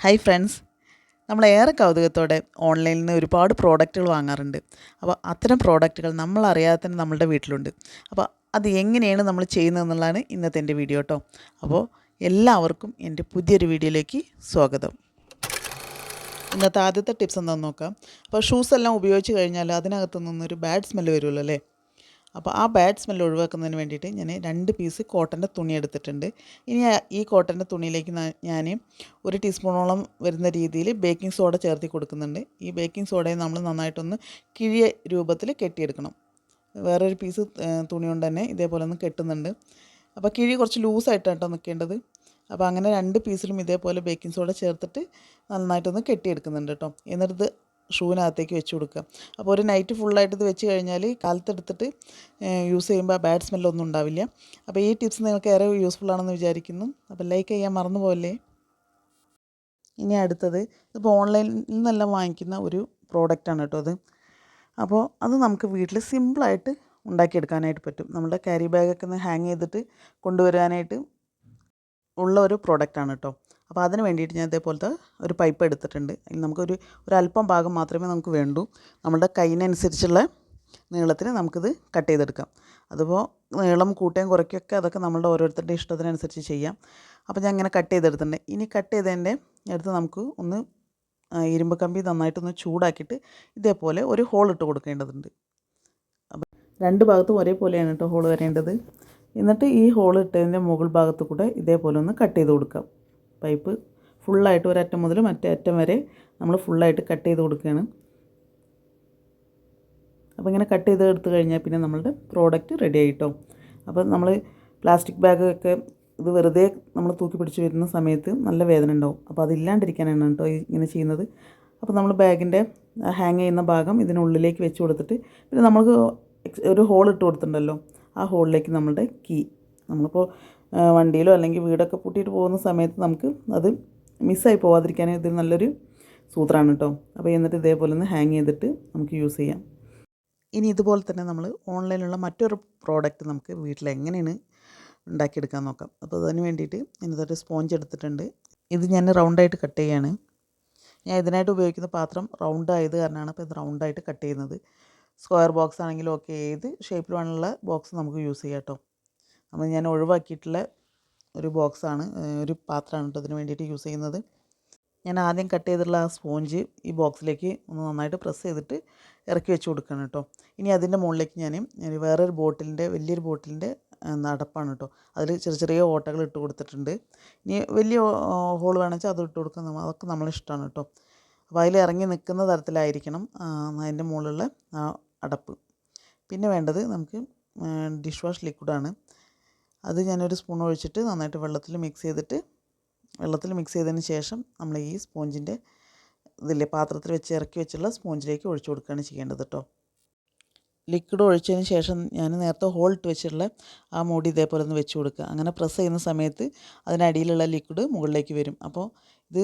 Hi friends നമ്മൾ ഏറെ കൗതുകത്തോടെ ഓൺലൈനിൽ നിന്ന് ഒരുപാട് പ്രോഡക്റ്റുകൾ വാങ്ങാറുണ്ട്. അപ്പോൾ അത്തരം പ്രോഡക്റ്റുകൾ നമ്മൾ അറിയാതെ തന്നെ നമ്മളുടെ വീട്ടിലുണ്ട്. അപ്പോൾ അത് എങ്ങനെയാണ് നമ്മൾ ചെയ്യുന്നത് എന്നുള്ളതാണ് ഇന്നത്തെ എന്റെ വീഡിയോ കേട്ടോ അപ്പോൾ എല്ലാവർക്കും എന്റെ പുതിയൊരു വീഡിയോയിലേക്ക് സ്വാഗതം. ഇന്നത്തെ ആദ്യത്തെ ടിപ്സ് എന്താണെന്ന് നോക്കാം. അപ്പോൾ ഷൂസ് എല്ലാം ഉപയോഗിച്ച് കഴിഞ്ഞാൽ അതിനകത്ത് നിന്നൊരു ബാഡ് സ്മെല്ല് വരുമല്ലോ അല്ലേ? അപ്പോൾ ആ ബാഡ് സ്മെല്ല് ഒഴിവാക്കുന്നതിന് വേണ്ടിയിട്ട് ഞാൻ രണ്ട് പീസ് കോട്ടന്റെ തുണി എടുത്തിട്ടുണ്ട്. ഇനി ഈ കോട്ടന്റെ തുണിയിലേക്ക് ഞാൻ ഒരു ടീസ്പൂണോളം വരുന്ന രീതിയിൽ ബേക്കിംഗ് സോഡ ചേർത്തി കൊടുക്കുന്നുണ്ട്. ഈ ബേക്കിംഗ് സോഡയെ നമ്മൾ നന്നായിട്ടൊന്ന് കിഴിയ രൂപത്തിൽ കെട്ടിയെടുക്കണം. വേറൊരു പീസ് തുണി കൊണ്ട് തന്നെ ഇതേപോലെ ഒന്ന് കെട്ടുന്നുണ്ട്. അപ്പോൾ കിഴി കുറച്ച് ലൂസായിട്ടാണ് നിൽക്കേണ്ടത്. അപ്പോൾ അങ്ങനെ രണ്ട് പീസിലും ഇതേപോലെ ബേക്കിംഗ് സോഡ ചേർത്തിട്ട് നന്നായിട്ടൊന്ന് കെട്ടിയെടുക്കുന്നുണ്ട് കേട്ടോ. എന്നിട്ട് ഷൂവിനകത്തേക്ക് വെച്ച് കൊടുക്കുക. അപ്പോൾ ഒരു നൈറ്റ് ഫുള്ളായിട്ട് ഇത് വെച്ച് കഴിഞ്ഞാൽ കാലത്തെടുത്തിട്ട് യൂസ് ചെയ്യുമ്പോൾ ബാഡ് സ്മെല്ലൊന്നും ഉണ്ടാവില്ല. അപ്പോൾ ഈ ടിപ്സ് നിങ്ങൾക്ക് ഏറെ യൂസ്ഫുൾ ആണെന്ന് വിചാരിക്കുന്നു. അപ്പോൾ ലൈക്ക് ചെയ്യാൻ മറന്നു ഇനി അടുത്തത് ഇപ്പോൾ ഓൺലൈനിൽ നിന്നെല്ലാം വാങ്ങിക്കുന്ന ഒരു പ്രോഡക്റ്റാണ് കേട്ടോ അത്. അപ്പോൾ അത് നമുക്ക് വീട്ടിൽ സിമ്പിളായിട്ട് ഉണ്ടാക്കിയെടുക്കാനായിട്ട് പറ്റും. നമ്മുടെ ക്യാരി ബാഗൊക്കെ ഒന്ന് ഹാങ് ചെയ്തിട്ട് കൊണ്ടുവരാനായിട്ട് ഉള്ള ഒരു പ്രോഡക്റ്റാണ് കേട്ടോ. അപ്പോൾ അതിന് വേണ്ടിയിട്ട് ഞാൻ ഇതേപോലത്തെ ഒരു പൈപ്പ് എടുത്തിട്ടുണ്ട്. നമുക്കൊരു അല്പം ഭാഗം മാത്രമേ നമുക്ക് വേണ്ടൂ. നമ്മുടെ കൈയിനനുസരിച്ചുള്ള നീളത്തിന് നമുക്കിത് കട്ട് ചെയ്തെടുക്കാം. അതിപ്പോൾ നീളം കൂട്ടുകയും കുറയ്ക്കുകയൊക്കെ അതൊക്കെ നമ്മളുടെ ഓരോരുത്തരുടെ ഇഷ്ടത്തിനനുസരിച്ച് ചെയ്യാം. അപ്പോൾ ഞാൻ ഇങ്ങനെ കട്ട് ചെയ്തെടുത്തിട്ടുണ്ട്. ഇനി കട്ട് ചെയ്തതിന്റെ അടുത്ത് നമുക്ക് ഒന്ന് ഇരുമ്പ് കമ്പി നന്നായിട്ടൊന്ന് ചൂടാക്കിയിട്ട് ഇതേപോലെ ഒരു ഹോൾ ഇട്ട് കൊടുക്കേണ്ടതുണ്ട്. അപ്പം രണ്ട് ഭാഗത്തും ഒരേപോലെയാണ് കേട്ടോ ഹോൾ വരേണ്ടത്. എന്നിട്ട് ഈ ഹോൾ ഇട്ടതിന്റെ മുകൾ ഭാഗത്ത് കൂടെ ഇതേപോലെ ഒന്ന് കട്ട് ചെയ്ത് കൊടുക്കാം. പൈപ്പ് ഫുള്ളായിട്ട് ഒരറ്റം മുതൽ മറ്റേ അറ്റം വരെ നമ്മൾ ഫുള്ളായിട്ട് കട്ട് ചെയ്ത് കൊടുക്കുകയാണ്. അപ്പോൾ ഇങ്ങനെ കട്ട് ചെയ്ത് എടുത്തു കഴിഞ്ഞാൽ പിന്നെ നമ്മളുടെ പ്രോഡക്റ്റ് റെഡി ആയിട്ടോ. അപ്പോൾ നമ്മൾ പ്ലാസ്റ്റിക് ബാഗൊക്കെ ഇത് വെറുതെ നമ്മൾ തൂക്കി പിടിച്ച് വരുന്ന സമയത്ത് നല്ല വേദന ഉണ്ടാവും. അപ്പോൾ അതില്ലാണ്ടിരിക്കാനാണ് കേട്ടോ ഇങ്ങനെ ചെയ്യുന്നത്. അപ്പോൾ നമ്മൾ ബാഗിന്റെ ഹാങ് ചെയ്യുന്ന ഭാഗം ഇതിനുള്ളിലേക്ക് വെച്ച് കൊടുത്തിട്ട് പിന്നെ നമുക്ക് ഒരു ഹോൾ ഇട്ട് കൊടുത്തിട്ടുണ്ടല്ലോ. ആ ഹോളിലേക്ക് നമ്മളുടെ കീ നമ്മളിപ്പോൾ വണ്ടിയിലോ അല്ലെങ്കിൽ വീടൊക്കെ പൂട്ടിയിട്ട് പോകുന്ന സമയത്ത് നമുക്ക് അത് മിസ്സായി പോവാതിരിക്കാൻ ഇത് നല്ലൊരു സൂത്രമാണ് കേട്ടോ. അപ്പോൾ എന്നിട്ട് ഇതേപോലെ ഒന്ന് ഹാങ് ചെയ്തിട്ട് നമുക്ക് യൂസ് ചെയ്യാം. ഇനി ഇതുപോലെ തന്നെ നമ്മൾ ഓൺലൈനിലുള്ള മറ്റൊരു പ്രോഡക്റ്റ് നമുക്ക് വീട്ടിൽ എങ്ങനെയാണ് ഉണ്ടാക്കിയെടുക്കാൻ നോക്കാം. അപ്പോൾ അതിന് വേണ്ടിയിട്ട് ഇന്നത്തെ സ്പോഞ്ച് എടുത്തിട്ടുണ്ട്. ഇത് ഞാൻ റൗണ്ടായിട്ട് കട്ട് ചെയ്യാണ് ഞാൻ ഇതിനായിട്ട് ഉപയോഗിക്കുന്ന പാത്രം റൗണ്ട് ആയത് കാരണമാണ് അപ്പോൾ ഇത് റൗണ്ടായിട്ട് കട്ട് ചെയ്യുന്നത്. സ്ക്വയർ ബോക്സ് ആണെങ്കിലും ഓക്കെ ഏത് ഷേപ്പിൽ വേണമെന്നുള്ള ബോക്സ് നമുക്ക് യൂസ് ചെയ്യാം കേട്ടോ. അപ്പോൾ ഞാൻ ഒഴിവാക്കിയിട്ടുള്ള ഒരു ബോക്സാണ് ഒരു പാത്രമാണ് കേട്ടോ അതിന് വേണ്ടിയിട്ട് യൂസ് ചെയ്യുന്നത്. ഞാൻ ആദ്യം കട്ട് ചെയ്തിട്ടുള്ള ആ സ്പോഞ്ച് ഈ ബോക്സിലേക്ക് ഒന്ന് നന്നായിട്ട് പ്രസ് ചെയ്തിട്ട് ഇറക്കി വെച്ച് കൊടുക്കണം കേട്ടോ. ഇനി അതിന്റെ മുകളിലേക്ക് ഞാൻ വേറൊരു ബോട്ടിലിന്റെ വലിയൊരു ബോട്ടിലിന്റെ അടപ്പാണ് കേട്ടോ. അതിൽ ചെറിയ ചെറിയ ഓട്ടകൾ ഇട്ട് കൊടുത്തിട്ടുണ്ട്. ഇനി വലിയ ഹോൾ വെച്ചാൽ അത് ഇട്ട് കൊടുക്കാം നമ്മ- അതൊക്കെ നമ്മളെ ഇഷ്ടമാണ് കേട്ടോ. അപ്പോൾ അതിൽ ഇറങ്ങി നിൽക്കുന്ന തരത്തിലായിരിക്കണം അതിന്റെ മുകളിലുള്ള അടപ്പ്. പിന്നെ വേണ്ടത് നമുക്ക് ഡിഷ് വാഷ് ലിക്വിഡാണ്. അത് ഞാനൊരു സ്പൂൺ ഒഴിച്ചിട്ട് നന്നായിട്ട് വെള്ളത്തിൽ മിക്സ് ചെയ്തിട്ട് വെള്ളത്തിൽ മിക്സ് ചെയ്തതിന് ശേഷം നമ്മൾ ഈ സ്പോഞ്ചിന്റെ ഇതില്ലേ പാത്രത്തിൽ വെച്ച് ഇറക്കി വെച്ചുള്ള സ്പോഞ്ചിലേക്ക് ഒഴിച്ചു കൊടുക്കുകയാണ് ചെയ്യേണ്ടത് കേട്ടോ ലിക്വിഡ് ഒഴിച്ചതിന് ശേഷം ഞാൻ നേരത്തെ ഹോൾട്ട് വെച്ചിട്ടുള്ള ആ മൂടി ഇതേപോലെ ഒന്ന് വെച്ച് കൊടുക്കുക. അങ്ങനെ പ്രസ് ചെയ്യുന്ന സമയത്ത് അതിനടിയിലുള്ള ലിക്വിഡ് മുകളിലേക്ക് വരും. അപ്പോൾ ഇത്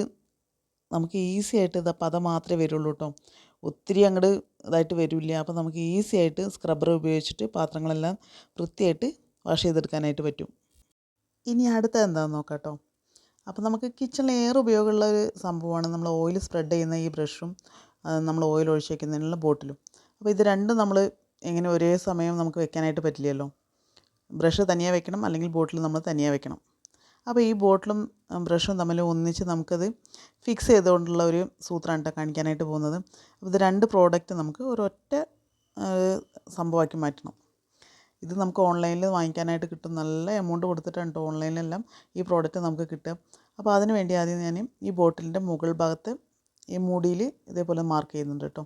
നമുക്ക് ഈസി ആയിട്ട് ഇത് പത മാത്രമേ വരുള്ളൂ കേട്ടോ ഒത്തിരി അങ്ങോട്ട് ഇതായിട്ട് വരില്ല. അപ്പോൾ നമുക്ക് ഈസി ആയിട്ട് സ്ക്രബ്ബർ ഉപയോഗിച്ചിട്ട് പാത്രങ്ങളെല്ലാം വൃത്തിയായിട്ട് വാഷ് ചെയ്തെടുക്കാനായിട്ട് പറ്റും. ഇനി അടുത്ത എന്താണെന്ന് നോക്കാം അപ്പോൾ നമുക്ക് കിച്ചണിൽ ഏറെ ഉപയോഗമുള്ള ഒരു സംഭവമാണ് നമ്മൾ ഓയിൽ സ്പ്രെഡ് ചെയ്യുന്ന ഈ ബ്രഷും നമ്മൾ ഓയിൽ ഒഴിച്ച് വയ്ക്കുന്നതിനുള്ള ബോട്ടിലും അപ്പോൾ ഇത് രണ്ടും നമ്മൾ എങ്ങനെ ഒരേ സമയം നമുക്ക് വെക്കാനായിട്ട് പറ്റില്ലല്ലോ. ബ്രഷ് തനിയെ വെക്കണം അല്ലെങ്കിൽ ബോട്ടിൽ നമ്മൾ തനിയെ വെക്കണം. അപ്പോൾ ഈ ബോട്ടിലും ബ്രഷും തമ്മിൽ ഒന്നിച്ച് നമുക്കത് ഫിക്സ് ചെയ്തുകൊണ്ടുള്ള ഒരു സൂത്രമാണ് കേട്ടോ കാണിക്കാനായിട്ട് പോകുന്നത്. അപ്പോൾ ഇത് രണ്ട് പ്രോഡക്റ്റ് നമുക്ക് ഒരൊറ്റ സംഭവമാക്കി മാറ്റണം. ഇത് നമുക്ക് ഓൺലൈനിൽ വാങ്ങിക്കാനായിട്ട് കിട്ടും. നല്ല എമൗണ്ട് കൊടുത്തിട്ടാണ് കേട്ടോ ഓൺലൈനിലെല്ലാം ഈ പ്രോഡക്റ്റ് നമുക്ക് കിട്ടുക. അപ്പോൾ അതിന് വേണ്ടി ആദ്യം ഞാൻ ഈ ബോട്ടിലിന്റെ മുകൾ ഭാഗത്ത് ഈ മൂടിയിൽ ഇതേപോലെ മാർക്ക് ചെയ്യുന്നുണ്ട് കേട്ടോ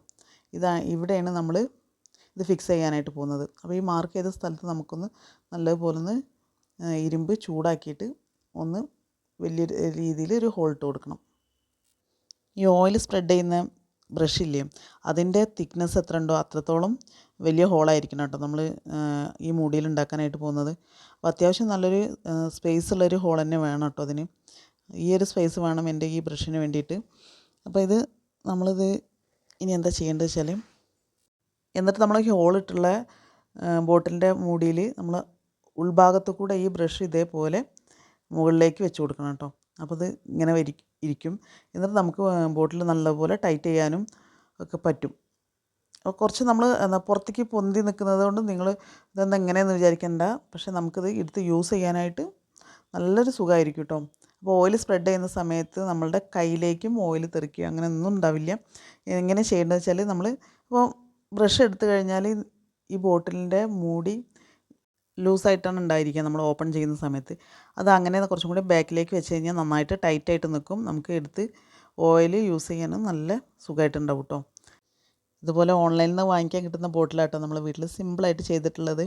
ഇതാ ഇവിടെയാണ് നമ്മൾ ഇത് ഫിക്സ് ചെയ്യാനായിട്ട് പോകുന്നത്. അപ്പോൾ ഈ മാർക്ക് ചെയ്ത സ്ഥലത്ത് നമുക്കൊന്ന് നല്ലതുപോലെ ഒന്ന് ഇരുമ്പ് ചൂടാക്കിയിട്ട് ഒന്ന് വലിയ രീതിയിൽ ഒരു ഹോൾട്ട് കൊടുക്കണം. ഈ ഓയിൽ സ്പ്രെഡ് ചെയ്യുന്ന ബ്രഷ് ഇല്ലേ അതിന്റെ തിക്നെസ് എത്ര ഉണ്ടോ അത്രത്തോളം വലിയ ഹോളായിരിക്കണം കേട്ടോ നമ്മൾ ഈ മൂടിയിൽ ഉണ്ടാക്കാനായിട്ട് പോകുന്നത്. അപ്പോൾ അത്യാവശ്യം നല്ലൊരു സ്പേസ് ഉള്ളൊരു ഹോൾ തന്നെ വേണം കേട്ടോ അതിന്. ഈ ഒരു സ്പേസ് വേണം എന്റെ ഈ ബ്രഷിന് വേണ്ടിയിട്ട്. അപ്പോൾ ഇത് നമ്മളിത് ഇനി എന്താ ചെയ്യേണ്ടത് വെച്ചാൽ എന്നിട്ട് നമ്മൾ ഹോളിട്ടുള്ള ബോട്ടിലിന്റെ മൂടിയിൽ നമ്മൾ ഉൾഭാഗത്ത് കൂടെ ഈ ബ്രഷ് ഇതേപോലെ മുകളിലേക്ക് വെച്ച് കൊടുക്കണം കേട്ടോ. അപ്പോൾ ഇത് ഇങ്ങനെ വരി ഇരിക്കും. എന്നിട്ട് നമുക്ക് ബോട്ടിൽ നല്ലപോലെ ടൈറ്റ് ചെയ്യാനും ഒക്കെ പറ്റും. അപ്പോൾ കുറച്ച് നമ്മൾ എന്താ പുറത്തേക്ക് പൊന്തി നിൽക്കുന്നത് കൊണ്ട് നിങ്ങൾ ഇതെന്താ എങ്ങനെയെന്ന് വിചാരിക്കേണ്ട. പക്ഷേ നമുക്കിത് എടുത്ത് യൂസ് ചെയ്യാനായിട്ട് നല്ലൊരു സുഖമായിരിക്കും കേട്ടോ. അപ്പോൾ ഓയിൽ സ്പ്രെഡ് ചെയ്യുന്ന സമയത്ത് നമ്മളുടെ കയ്യിലേക്കും ഓയിൽ തെറിക്കുക അങ്ങനെ ഒന്നും ഉണ്ടാവില്ല. എങ്ങനെ ചെയ്യേണ്ടതെന്ന് വെച്ചാൽ നമ്മൾ ഇപ്പോൾ ബ്രഷ് എടുത്തു കഴിഞ്ഞാൽ ഈ ബോട്ടിലിന്റെ മൂടി ലൂസായിട്ടാണ് ഉണ്ടായിരിക്കുക നമ്മൾ ഓപ്പൺ ചെയ്യുന്ന സമയത്ത്. അത് അങ്ങനെ കുറച്ചും കൂടി ബാക്കിലേക്ക് വെച്ച് കഴിഞ്ഞാൽ നന്നായിട്ട് ടൈറ്റായിട്ട് നിൽക്കും. നമുക്ക് എടുത്ത് ഓയിൽ യൂസ് ചെയ്യാനും നല്ല സുഖമായിട്ടുണ്ടാവും കേട്ടോ. ഇതുപോലെ ഓൺലൈനിൽ നിന്ന് വാങ്ങിക്കാൻ കിട്ടുന്ന ബോട്ടിലാട്ടോ നമ്മൾ വീട്ടിൽ സിമ്പിളായിട്ട് ചെയ്തിട്ടുള്ളത്.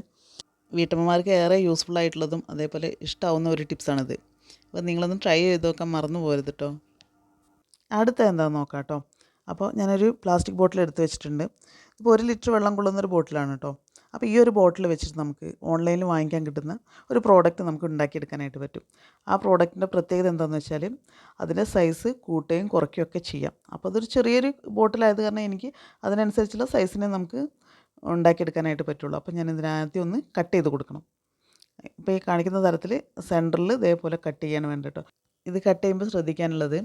വീട്ടമ്മമാർക്ക് ഏറെ യൂസ്ഫുൾ ആയിട്ടുള്ളതും അതേപോലെ ഇഷ്ടമാവുന്ന ഒരു ടിപ്സാണിത് അപ്പോൾ നിങ്ങളൊന്ന് ട്രൈ ചെയ്ത് നോക്കാൻ മറന്നു പോരുത് കേട്ടോ. അടുത്ത എന്താണെന്ന് നോക്കാം കേട്ടോ. അപ്പോൾ ഞാനൊരു പ്ലാസ്റ്റിക് ബോട്ടിൽ എടുത്ത് വെച്ചിട്ടുണ്ട്. ഇപ്പോൾ ഒരു ലിറ്റർ വെള്ളം കൊള്ളുന്നൊരു ബോട്ടിലാണ് കേട്ടോ. അപ്പോൾ ഈ ഒരു ബോട്ടിൽ വെച്ചിട്ട് നമുക്ക് ഓൺലൈനിൽ വാങ്ങിക്കാൻ കിട്ടുന്ന ഒരു പ്രോഡക്റ്റ് നമുക്ക് ഉണ്ടാക്കിയെടുക്കാനായിട്ട് പറ്റും. ആ പ്രോഡക്റ്റിന്റെ പ്രത്യേകത എന്താണെന്ന് വെച്ചാൽ അതിന്റെ സൈസ് കൂട്ടുകയും കുറയ്ക്കുകയും ഒക്കെ ചെയ്യാം. അപ്പോൾ അതൊരു ചെറിയൊരു ബോട്ടിലായത് കാരണം എനിക്ക് അതിനനുസരിച്ചുള്ള സൈസിനെ നമുക്ക് ഉണ്ടാക്കിയെടുക്കാനായിട്ട് പറ്റുള്ളൂ. അപ്പോൾ ഞാൻ ഇതിനാദ്യം ഒന്ന് കട്ട് ചെയ്ത് കൊടുക്കണം. ഇപ്പോൾ ഈ കാണിക്കുന്ന തരത്തിൽ സെന്ററിൽ ഇതേപോലെ കട്ട് ചെയ്യാൻ വേണ്ടിയിട്ടോ ഇത് കട്ട് ചെയ്യുമ്പോൾ ശ്രദ്ധിക്കാനുള്ളത്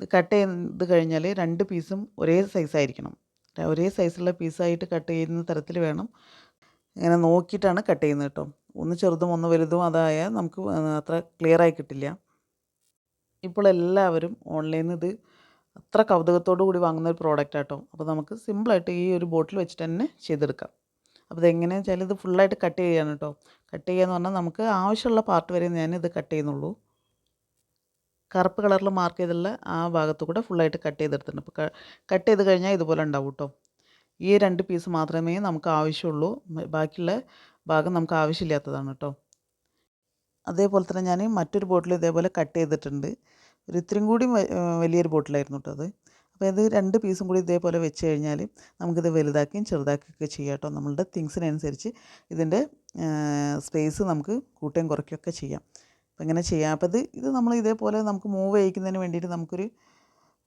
ഇത് കട്ട് ചെയ്ത് കഴിഞ്ഞാൽ രണ്ട് പീസും ഒരേ സൈസായിരിക്കണം. ഒരേ സൈസുള്ള പീസായിട്ട് കട്ട് ചെയ്യുന്ന തരത്തിൽ വേണം ഇങ്ങനെ നോക്കിയിട്ടാണ് കട്ട് ചെയ്യുന്നത് കേട്ടോ. ഒന്ന് ചെറുതും ഒന്ന് വലുതും അതായാൽ നമുക്ക് അത്ര ക്ലിയറായി കിട്ടില്ല. ഇപ്പോൾ എല്ലാവരും ഓൺലൈനിൽ ഇത് അത്ര കൗതുകത്തോടു കൂടി വാങ്ങുന്ന ഒരു പ്രോഡക്റ്റ് ആട്ടോ അപ്പോൾ നമുക്ക് സിമ്പിളായിട്ട് ഈ ഒരു ബോട്ടിൽ വെച്ചിട്ട് തന്നെ ചെയ്തെടുക്കാം. അപ്പോൾ ഇതെങ്ങനെയാണെന്ന് വെച്ചാൽ ഇത് ഫുള്ളായിട്ട് കട്ട് ചെയ്യാണ് കേട്ടോ. കട്ട് ചെയ്യാന്ന് പറഞ്ഞാൽ നമുക്ക് ആവശ്യമുള്ള പാർട്ട് വരെ ഞാൻ ഇത് കട്ട് ചെയ്യുന്നുള്ളൂ. കറുപ്പ് കളറിൽ മാർക്ക് ചെയ്തുള്ള ആ ഭാഗത്തു കൂടെ ഫുള്ളായിട്ട് കട്ട് ചെയ്തെടുത്തിട്ടുണ്ട്. അപ്പോൾ കട്ട് ചെയ്ത് കഴിഞ്ഞാൽ ഇതുപോലെ ഉണ്ടാവും കേട്ടോ. ഈ രണ്ട് പീസ് മാത്രമേ നമുക്ക് ആവശ്യമുള്ളൂ. ബാക്കിയുള്ള ഭാഗം നമുക്ക് ആവശ്യമില്ലാത്തതാണ് കേട്ടോ. അതേപോലെ തന്നെ ഞാൻ മറ്റൊരു ബോട്ടിൽ ഇതേപോലെ കട്ട് ചെയ്തിട്ടുണ്ട്. ഒരു ഇത്രയും കൂടി വലിയൊരു ബോട്ടിലായിരുന്നു കേട്ടോ അത്. അപ്പോൾ ഇത് രണ്ട് പീസും കൂടി ഇതേപോലെ വെച്ച് കഴിഞ്ഞാൽ നമുക്കിത് വലുതാക്കുകയും ചെറുതാക്കുകയൊക്കെ ചെയ്യാം കേട്ടോ. നമ്മളുടെ തിങ്സിനനുസരിച്ച് ഇതിന്റെ സ്പേസ് നമുക്ക് കൂട്ടുകയും കുറയ്ക്കുകയൊക്കെ ചെയ്യാം. അപ്പോൾ ഇങ്ങനെ ചെയ്യാം. അപ്പോൾ ഇത് ഇത് നമ്മൾ ഇതേപോലെ നമുക്ക് മൂവ് ചെയ്യിക്കുന്നതിന് വേണ്ടിയിട്ട് നമുക്കൊരു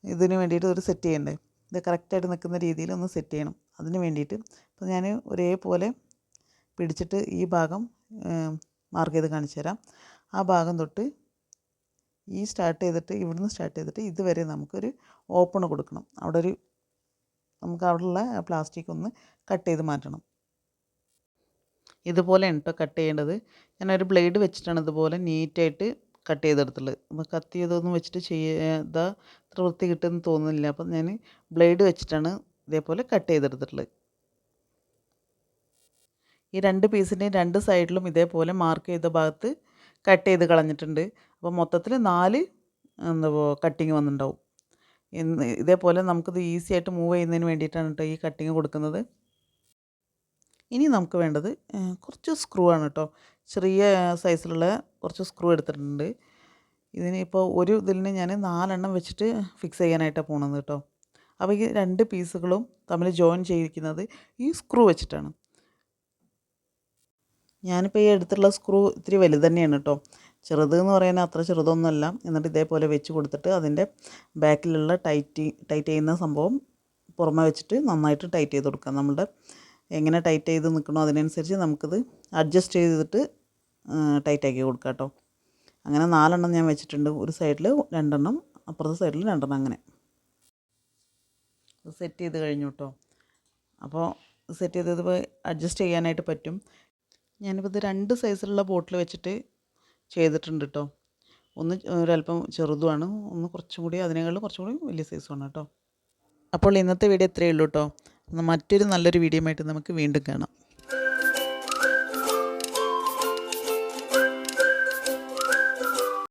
ഇതിന് വേണ്ടിയിട്ട് ഒരു സെറ്റ് ചെയ്യണ്ടേ? ഇത് കറക്റ്റായിട്ട് നിൽക്കുന്ന രീതിയിൽ ഒന്ന് സെറ്റ് ചെയ്യണം. അതിന് വേണ്ടിയിട്ട് അപ്പോൾ ഞാൻ ഒരേപോലെ പിടിച്ചിട്ട് ഈ ഭാഗം മാർക്ക് ചെയ്ത് കാണിച്ചു തരാം. ആ ഭാഗം തൊട്ട് ഈ സ്റ്റാർട്ട് ചെയ്തിട്ട് ഇവിടുന്ന് സ്റ്റാർട്ട് ചെയ്തിട്ട് ഇതുവരെ നമുക്കൊരു ഓപ്പൺ കൊടുക്കണം. അവിടെ ഒരു നമുക്ക് അവിടെയുള്ള പ്ലാസ്റ്റിക് ഒന്ന് കട്ട് ചെയ്ത് മാറ്റണം. ഇതുപോലെയാണ് കേട്ടോ കട്ട് ചെയ്യേണ്ടത്. ഞാനൊരു ബ്ലേഡ് വെച്ചിട്ടാണ് ഇതുപോലെ നീറ്റായിട്ട് കട്ട് ചെയ്തെടുത്തുള്ളത് അപ്പോൾ കത്തി ഇതൊന്നും വെച്ചിട്ട് ചെയ്താൽ അത്ര വൃത്തി കിട്ടുമെന്ന് തോന്നുന്നില്ല. അപ്പം ഞാൻ ബ്ലേഡ് വെച്ചിട്ടാണ് ഇതേപോലെ കട്ട് ചെയ്തെടുത്തിട്ടുള്ളത് ഈ രണ്ട് പീസിന്റെയും രണ്ട് സൈഡിലും ഇതേപോലെ മാർക്ക് ചെയ്ത ഭാഗത്ത് കട്ട് ചെയ്ത് കളഞ്ഞിട്ടുണ്ട്. അപ്പോൾ മൊത്തത്തിൽ നാല് എന്താ കട്ടിങ് വന്നിട്ടുണ്ടാവും. ഇതേപോലെ നമുക്കിത് ഈസി ആയിട്ട് മൂവ് ചെയ്യുന്നതിന് വേണ്ടിയിട്ടാണ് കേട്ടോ ഈ കട്ടിങ് കൊടുക്കുന്നത്. ഇനി നമുക്ക് വേണ്ടത് കുറച്ച് സ്ക്രൂ ആണ് കേട്ടോ ചെറിയ സൈസിലുള്ള കുറച്ച് സ്ക്രൂ എടുത്തിട്ടുണ്ട്. ഇതിന് ഇപ്പോൾ ഒരു ഇതിന് ഞാൻ നാലെണ്ണം വെച്ചിട്ട് ഫിക്സ് ചെയ്യാനായിട്ടാണ് പോണത് കേട്ടോ അപ്പോൾ ഈ രണ്ട് പീസുകളും തമ്മിൽ ജോയിൻ ചെയ്തിരിക്കുന്നത് ഈ സ്ക്രൂ വെച്ചിട്ടാണ്. ഞാനിപ്പോൾ ഈ എടുത്തിട്ടുള്ള സ്ക്രൂ ഇത്തിരി വലുത് തന്നെയാണ് കേട്ടോ ചെറുത് എന്ന് പറയുന്നത് അത്ര ചെറുതൊന്നുമല്ല. എന്നിട്ട് ഇതേപോലെ വെച്ച് കൊടുത്തിട്ട് അതിന്റെ ബാക്കിലുള്ള ടൈറ്റ് ടൈറ്റ് ചെയ്യുന്ന സംഭവം പുറമെ വെച്ചിട്ട് നന്നായിട്ട് ടൈറ്റ് ചെയ്ത് കൊടുക്കാം. നമ്മുടെ എങ്ങനെ ടൈറ്റ് ചെയ്ത് നിൽക്കണോ അതിനനുസരിച്ച് നമുക്കിത് അഡ്ജസ്റ്റ് ചെയ്തിട്ട് ടൈറ്റാക്കി കൊടുക്കാം കേട്ടോ. അങ്ങനെ നാലെണ്ണം ഞാൻ വെച്ചിട്ടുണ്ട്. ഒരു സൈഡിൽ രണ്ടെണ്ണം അപ്പുറത്തെ സൈഡിൽ രണ്ടെണ്ണം അങ്ങനെ. സെറ്റ് ചെയ്ത് കഴിഞ്ഞു കേട്ടോ. അപ്പോൾ സെറ്റ് ചെയ്തത് അഡ്ജസ്റ്റ് ചെയ്യാനായിട്ട് പറ്റും. ഞാനിപ്പോൾ ഇത് രണ്ട് സൈസിലുള്ള ബോട്ടിൽ വെച്ചിട്ട് ചെയ്തിട്ടുണ്ട് കേട്ടോ. ഒന്ന് ഒരല്പം ചെറുതുമാണ്. ഒന്ന് കുറച്ചും കൂടി അതിനേക്കാളും കുറച്ചും കൂടി വലിയ സൈസുമാണ് കേട്ടോ. അപ്പോൾ ഇന്നത്തെ വീഡിയോ ഇത്രയേ ഉള്ളൂ കേട്ടോ. മറ്റൊരു നല്ലൊരു വീഡിയോ ആയിട്ട് നമുക്ക് വീണ്ടും കാണാം.